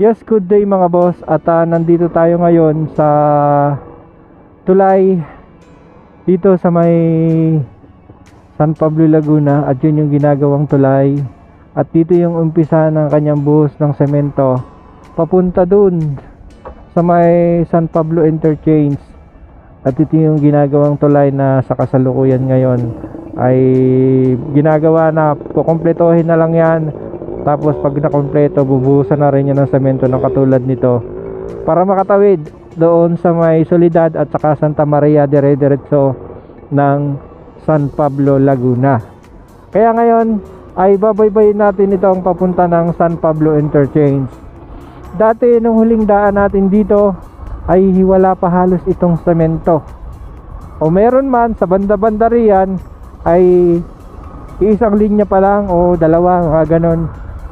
Yes, good day mga boss. At ah, nandito tayo ngayon sa Tulay dito sa may San Pablo Laguna. At yun yung ginagawang tulay. At dito yung umpisa ng kanyang buhos ng semento. Papunta dun sa may San Pablo Interchange. At ito yung ginagawang tulay na sa kasalukuyan ngayon ay ginagawa na kukompletohin na lang yan tapos pag nakompleto bubuhusan na rin yan ng semento na katulad nito para makatawid doon sa may Solidad at saka Santa Maria dire-diretso ng San Pablo Laguna. Kaya ngayon ay babaybayin natin itong papunta ng San Pablo Interchange. Dati nung huling daan natin dito ay wala pa halos itong semento. O meron man sa banda-banda riyan ay isang linya pa lang o dalawa mga ganon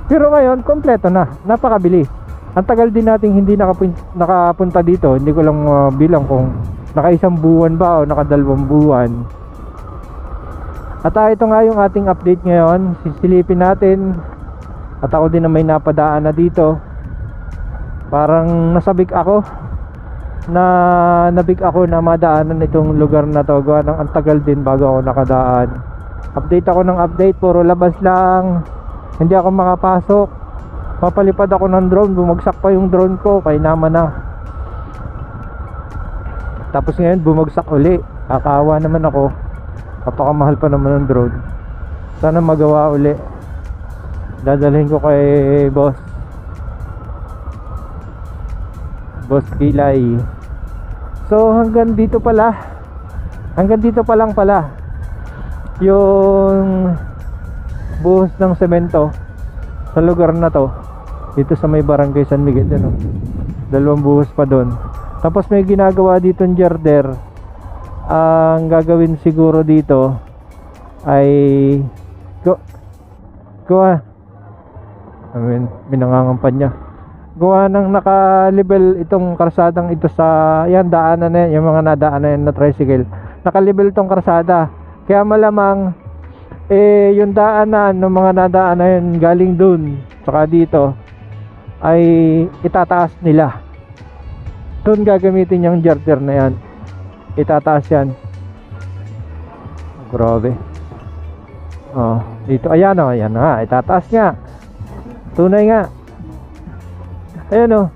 pero ngayon kompleto na. Napakabilis. Ang tagal din nating hindi nakapun- nakapunta dito. Hindi ko lang uh, bilang kung nakaisang buwan ba o nakadalawang buwan. At ah, ito nga yung ating update ngayon. Sisilipin natin. At ako din na may napadaan na dito. Parang nasabik ako. Na nabig ako na madaanan itong lugar na to. Gawa ng ang tagal din bago ako nakadaan. Update ako ng update. Puro labas lang hindi ako makapasok. Papalipad ako ng drone. Bumagsak pa yung drone ko. Kay naman na. Tapos ngayon bumagsak uli. Kakawa naman ako. Kapakamahal pa naman ng drone. Sana magawa uli. Dadalhin ko kay boss. Boss Pilay so hanggang dito pala. Hanggang dito pa lang pala. Yung buhos ng semento sa lugar na to dito sa may barangay San Miguel ano? Dalawang buhos pa doon. Tapos may ginagawa dito ng jarder. Ang gagawin siguro dito ay go gawa. I mean, minangangampanya gawa ng naka-level itong karsadang ito sa yan daanan na yan, yung mga nadaanan yan na tricycle. Naka-level itong karsada. Kaya malamang eh yung daanan ng mga nadaanan yan galing dun saka dito ay itataas nila. Doon gagamitin yung jarter na yan. Itataas yan. Grabe. Oh dito. Ayan oh ayan nga itataas nga. Tunay nga. Ayan oh.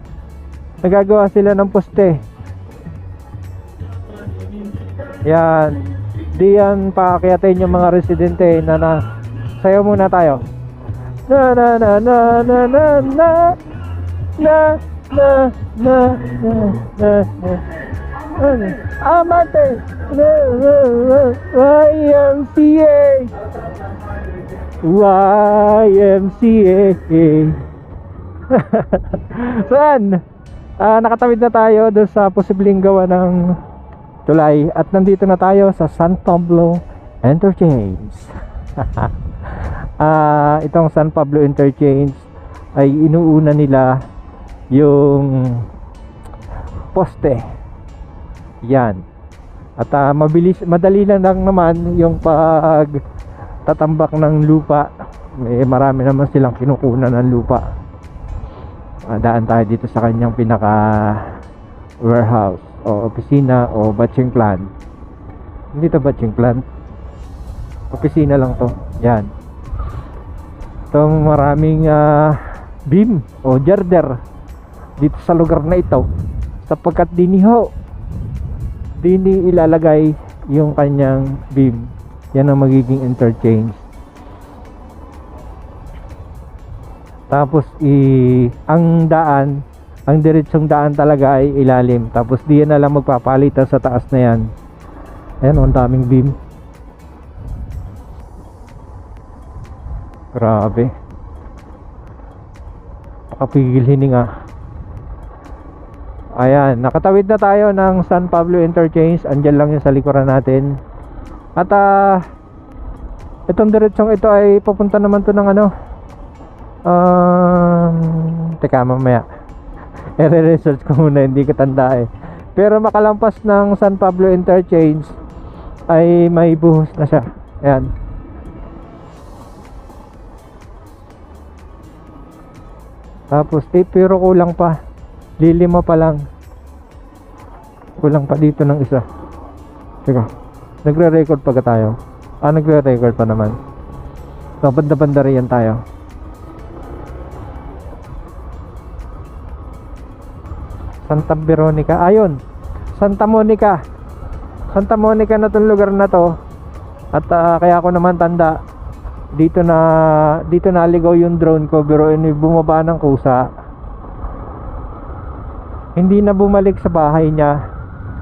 Nagagawa sila ng poste. Yan di yan paakyatin yung mga residente na na sayo muna tayo na na na na na na na na na na na na na Amate YMCA YMCA Saan? Ah, nakatawid na tayo doon sa posibleng gawa ng tulay at nandito na tayo sa San Pablo Interchange. Ah, itong San Pablo Interchange ay inuuna nila yung poste. Yan. At ah, mabilis madali lang, lang naman yung pag tatambak ng lupa. May marami naman silang kinukunan ng lupa. Ah, daan tayo dito sa kanyang pinaka warehouse o opisina o batching plant. Hindi to batching plant. Opisina lang to. Yan. Itong maraming ah, beam o jarder dito sa lugar na ito sapagkat diniho dini ilalagay yung kanyang beam yan ang magiging interchange tapos i ang daan ang diretsong daan talaga ay ilalim. Tapos diyan na lang magpapalitan sa taas na yan. Ayan oh, ang daming beam. Grabe. Pakapigil hininga ayan nakatawid na tayo ng San Pablo Interchange. Andyan lang yung sa likuran natin. At ah itong diretsong ito ay papunta naman to ng ano? Um, teka mamaya i-research ko muna hindi ko tanda eh pero makalampas ng San Pablo Interchange ay may buhos na siya ayan Tapos, eh, pero kulang pa. Lilima pa lang. Kulang pa dito ng isa. Teka, nagre-record pa ka tayo? Ah, nagre-record pa naman. So, banda-banda rin tayo. Santa Veronica. Ayun. Santa Monica. Santa Monica na tong lugar na to. At ah, kaya ako naman tanda dito na dito naligaw yung drone ko pero ini bumaba ng kusa hindi na bumalik sa bahay niya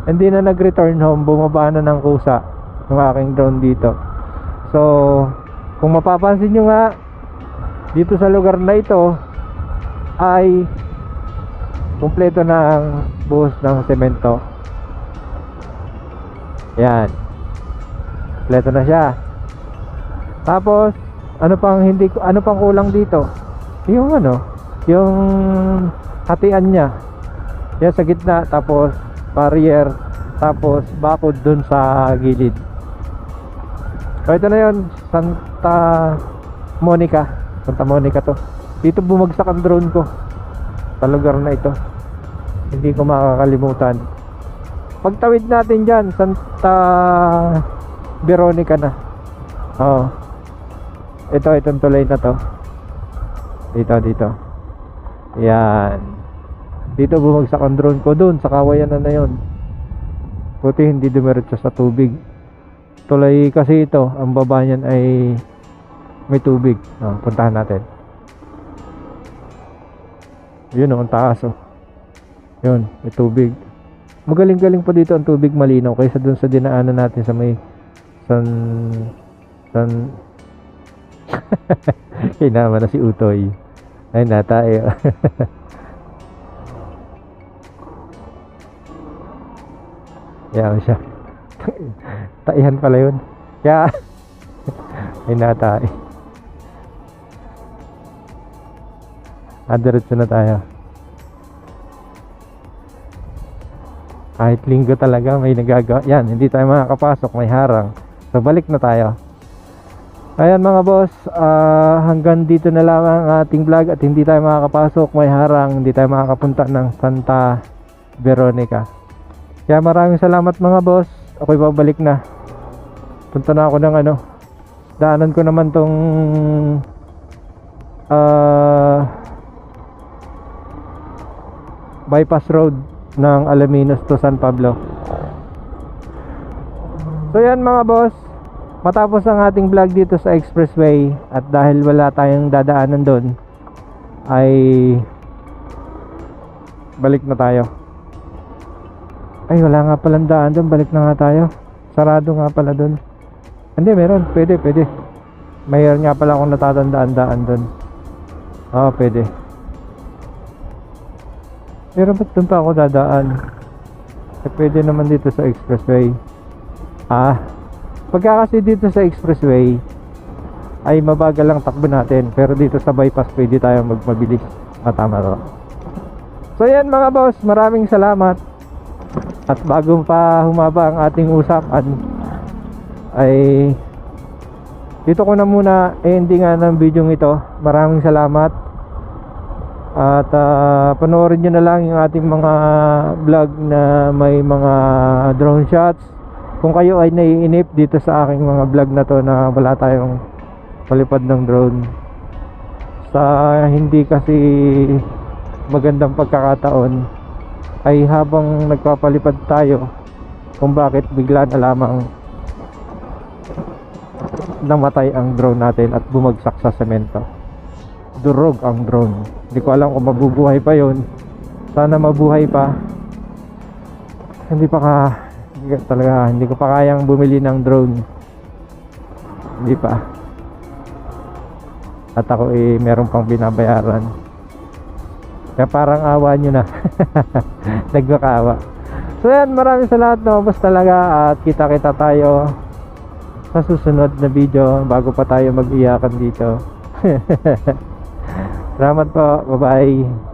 hindi na nag-return home bumaba na ng kusa ng aking drone dito so kung mapapansin nyo nga dito sa lugar na ito ay kumpleto na ang buhos ng semento yan kumpleto na siya tapos, ano pang hindi ano pang kulang dito? Yung ano, yung hatian niya. Yan sa gitna tapos barrier tapos bakod dun sa gilid. So ito na yun, Santa Monica. Santa Monica to. Dito bumagsak ang drone ko. Sa lugar na ito. Hindi ko makakalimutan. Pagtawid natin dyan, Santa Veronica na. Oo. Ito, itong tulay na to. Dito, dito. Yan. Dito bumagsak ang drone ko doon sa kawayan na na yun. Buti hindi dumiretso sa tubig. Tulay kasi ito, ang baba niyan ay may tubig. Oh, puntahan natin. Yun oh, ang taas oh. Yun, may tubig. Magaling-galing pa dito ang tubig malinaw kaysa dun sa dinaanan natin sa may san san Kinama na si Utoy. Ay, natayo. Yan siya. Taihan pala yun. Kaya, ay natay. Ah, diretso na tayo. Kahit linggo talaga may nagagawa. Yan, hindi tayo makakapasok, may harang. So, balik na tayo. Ayan mga boss, ah, hanggang dito na lang ang ating vlog at hindi tayo makakapasok, may harang, hindi tayo makakapunta ng Santa Veronica. Kaya maraming salamat mga boss, ako'y babalik na. Punta na ako ng ano, daanan ko naman tong ah, bypass road ng Alaminos to San Pablo. So yan mga boss, matapos ang ating vlog dito sa expressway at dahil wala tayong dadaanan doon ay balik na tayo. Ay wala nga palang daan doon. Balik na nga tayo. Sarado nga pala doon. Hindi meron. Pwede pwede. Mayroon nga pala akong natatandaan daan doon. Oo pwede pero ba't doon pa ako dadaan? Eh, pwede naman dito sa expressway. Ah Pagka kasi dito sa expressway ay mabagal lang takbo natin. Pero dito sa bypass pwede tayo magmabilis. Matama to. So yan mga boss maraming salamat. At bago pa humaba ang ating usapan ay dito ko na muna ending ng video ito. Maraming salamat at uh, panoorin nyo na lang yung ating mga vlog na may mga drone shots. Kung kayo ay naiinip dito sa aking mga vlog na to na wala tayong palipad ng drone sa hindi kasi magandang pagkakataon ay habang nagpapalipad tayo kung bakit bigla na lamang namatay ang drone natin at bumagsak sa semento durog ang drone. Hindi ko alam kung mabubuhay pa yon sana mabuhay pa. Hindi pa ka talaga hindi ko pa kayang bumili ng drone. Hindi pa. At ako eh meron pang binabayaran. Kaya parang awa nyo na. Nagkakaawa. So yan maraming salamat. Na ubos talaga at kita kita tayo sa susunod na video bago pa tayo mag-iyakan dito salamat po bye bye